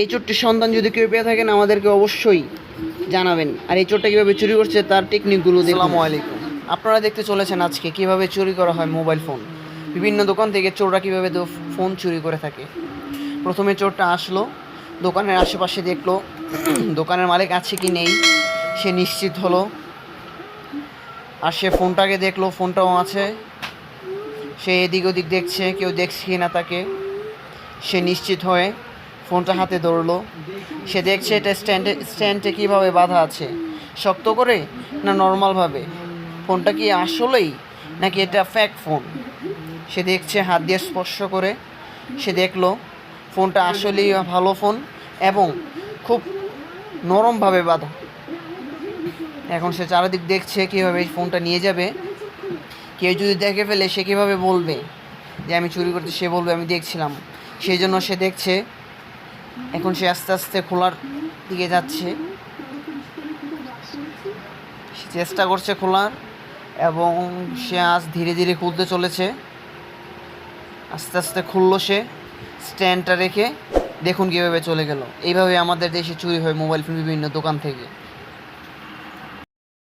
এই চোরটির সন্ধান যদি কেউ পেয়ে থাকেন, আমাদেরকে অবশ্যই জানাবেন। আর এই চোরটা কীভাবে চুরি করছে, তার টেকনিকগুলো আসসালামু আলাইকুম। আপনারা দেখতে চলেছেন আজকে কীভাবে চুরি করা হয় মোবাইল ফোন। বিভিন্ন দোকান থেকে চোররা কীভাবে ফোন চুরি করে থাকে। প্রথমে চোরটা আসলো, দোকানের আশেপাশে দেখল, দোকানের মালিক আছে কি নেই, সে নিশ্চিত হলো। আর সে ফোনটাকে দেখল, ফোনটাও আছে। সে এদিক ওদিক দেখছে, কেউ দেখছে কি না তাকে। সে নিশ্চিত হয়ে ফোনটা হাতে ধরলো। সে দেখছে এটা স্ট্যান্ডে স্ট্যান্ডে কীভাবে বাঁধা আছে। শক্ত করে না নর্মালভাবে ফোনটা কি আসলেই নাকি এটা ফ্যাক ফোন সে দেখছে হাত দিয়ে স্পর্শ করে। সে দেখল ফোনটা আসলেই ভালো ফোন এবং খুব নরমভাবে বাঁধা। এখন সে চারিদিক দেখছে কীভাবে এই ফোনটা নিয়ে যাবে। কেউ যদি দেখে ফেলে সে কীভাবে বলবে? যে আমি চুরি করতে, সে বলবে, আমি দেখছিলাম। সেই জন্য সে দেখছে এখন সে আস্তে আস্তে খোলার দিকে যাচ্ছে। সে চেষ্টা করছে খোলার এবং সে আজ ধীরে ধীরে খুলতে চলেছে। আস্তে আস্তে খুললো সে স্ট্যান্ডটা রেখে। দেখুন কীভাবে চলে গেল। এইভাবে আমাদের দেশে চুরি হয় মোবাইল ফোন বিভিন্ন দোকান থেকে।